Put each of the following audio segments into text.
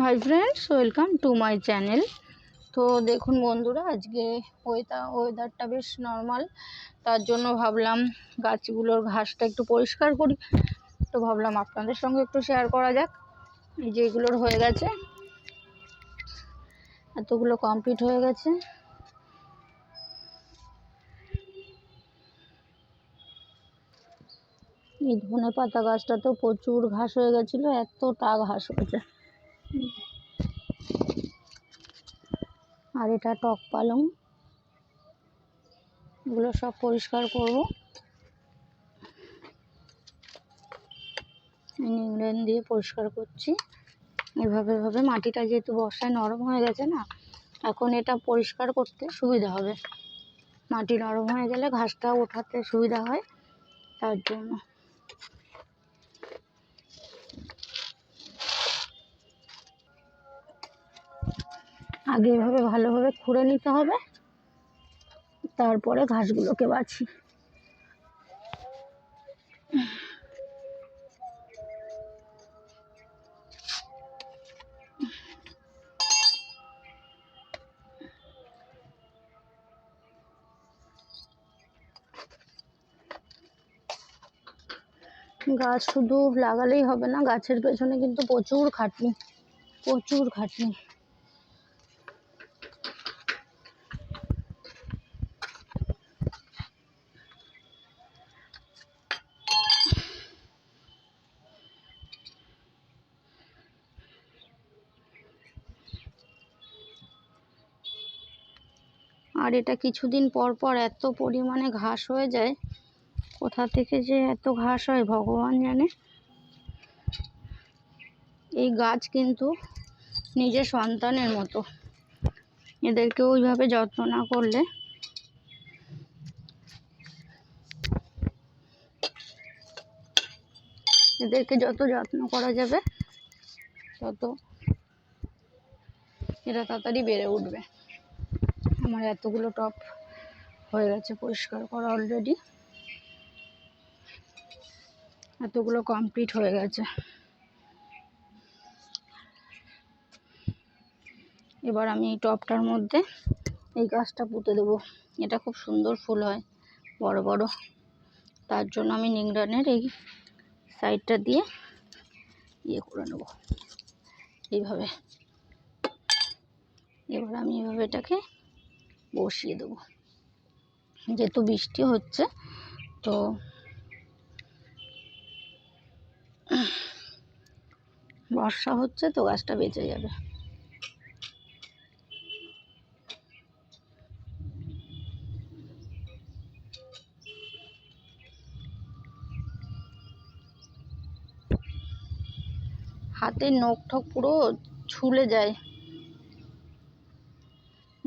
Hi friends welcome to my channel তো দেখুন বন্ধুরা, আজকে ওয়েদার ওয়েদারটা বেশ নর্মাল তার জন্য ভাবলাম গাছগুলোর ঘাসটা একটু পরিষ্কার করি। তো ভাবলাম আপনাদের সঙ্গে একটু শেয়ার করা যাক। এই যে এগুলোর হয়ে গেছে। এতগুলো কমপ্লিট হয়ে গেছে। এই ধনে পাতা গাছটাতে প্রচুর ঘাস হয়ে গেছিল, এতটা ঘাস হয়েছে। আর এটা টক পালং। এগুলো সব পরিষ্কার করব। নিংড়েন দিয়ে পরিষ্কার করছি। এভাবে এভাবে মাটিটা যেহেতু বর্ষায় নরম হয়ে গেছে না, এখন এটা পরিষ্কার করতে সুবিধা হবে। মাটি নরম হয়ে গেলে ঘাসটা ওঠাতে সুবিধা হয়, তার জন্য। আগে এভাবে ভালোভাবে খুঁড়ে নিতে হবে। তারপরে ঘাসগুলোকে বাছি। গাছ শুধু লাগালেই হবে না, গাছের পেছনে কিন্তু প্রচুর খাটনি প্রচুর খাটনি। আর এটা কিছুদিন পর পর এত পরিমাণে ঘাস হয়ে যায়। কোথা থেকে যে এত ঘাস হয় ভগবান জানে। এই গাছ কিন্তু নিজের সন্তানের মতো। এদেরকে ওইভাবে যত্ন না করলে এদেরকে যত যত্ন করা যাবে, তত এরা তাড়াতাড়ি বেড়ে উঠবে। আমার এতগুলো টপ হয়ে গেছে পরিষ্কার করা অলরেডি এতগুলো কমপ্লিট হয়ে গেছে। এবার আমি এই টপটার মধ্যে এই গাছটা পুঁতে দেবো। এটা খুব সুন্দর ফুল হয়, বড় বড়। তার জন্য আমি নিংড়ানের এই সাইডটা দিয়ে ইয়ে করে নেব। এইভাবে। এবার আমি এভাবে এটাকে বসিয়ে দেবো। যেহেতু বৃষ্টি হচ্ছে, তো বর্ষা হচ্ছে তো গাছটা বেঁচে যাবে। হাতের নখ ঠক পুরো ছুলে যায়।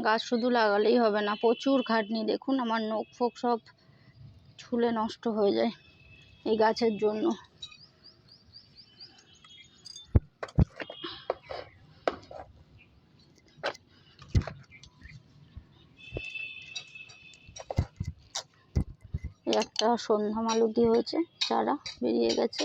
গাছ শুধু লাগালেই হবে না, প্রচুর খাটনি। দেখুন আমার নখ ফোক সব ছুলে নষ্ট হয়ে যায় এই গাছের জন্য। একটা সন্ধ্যা মালতি হয়েছে, চারা বেরিয়ে গেছে।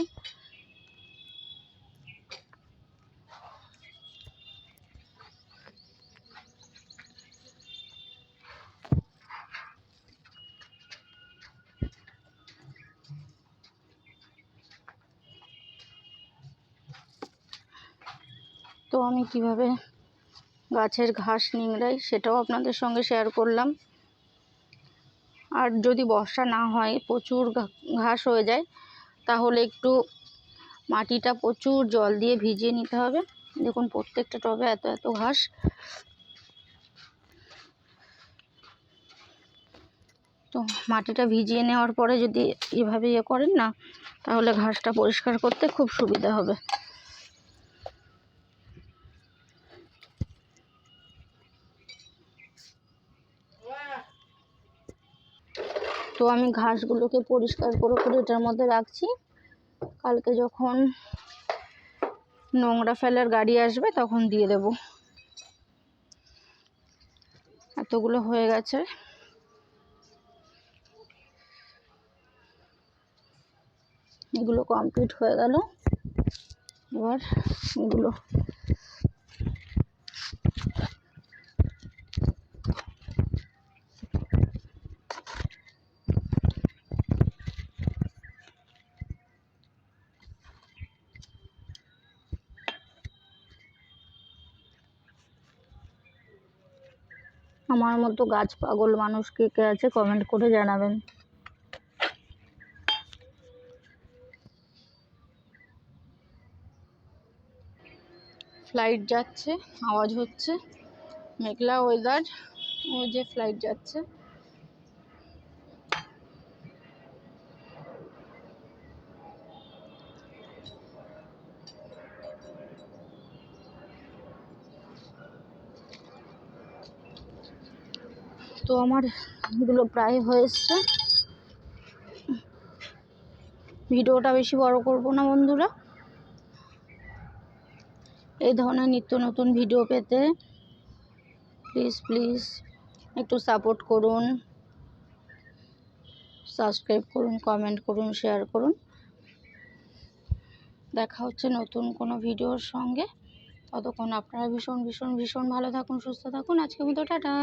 তো আমি কীভাবে গাছের ঘাস নিংড়াই সেটাও আপনাদের সঙ্গে শেয়ার করলাম। আর যদি বর্ষা না হয়, প্রচুর ঘাস হয়ে যায়, তাহলে একটু মাটিটা প্রচুর জল দিয়ে ভিজিয়ে নিতে হবে। দেখুন, প্রত্যেকটা টবে এত এত ঘাস। তো মাটিটা ভিজিয়ে নেওয়ার পরে যদি এভাবে ইয়ে করেন না, তাহলে ঘাসটা পরিষ্কার করতে খুব সুবিধা হবে। তো আমি ঘাসগুলোকে পরিষ্কার করে করে এটার মধ্যে রাখছি। কালকে যখন নোংরা ফেলার গাড়ি আসবে তখন দিয়ে দেব। এতগুলো হয়ে গেছে। এগুলো কমপ্লিট হয়ে গেল। এবার এগুলো আমার মতো গাছ পাগল মানুষ কে কে আছে কমেন্ট করে জানাবেন। ফ্লাইট যাচ্ছে, আওয়াজ হচ্ছে, মেঘলা ওয়েদার ওই যে ফ্লাইট যাচ্ছে। তো আমার এগুলো প্রায় হয়ে ভিডিওটা বেশি বড় করব না বন্ধুরা। এই ধরনের নিত্য নতুন ভিডিও পেতে প্লিজ প্লিজ একটু সাপোর্ট করুন। সাবস্ক্রাইব করুন কমেন্ট করুন শেয়ার করুন। দেখা হচ্ছে নতুন কোনো ভিডিওর সঙ্গে। ততক্ষণ আপনারা ভীষণ ভীষণ ভীষণ ভালো থাকুন, সুস্থ থাকুন। আজকে মতো টাটা।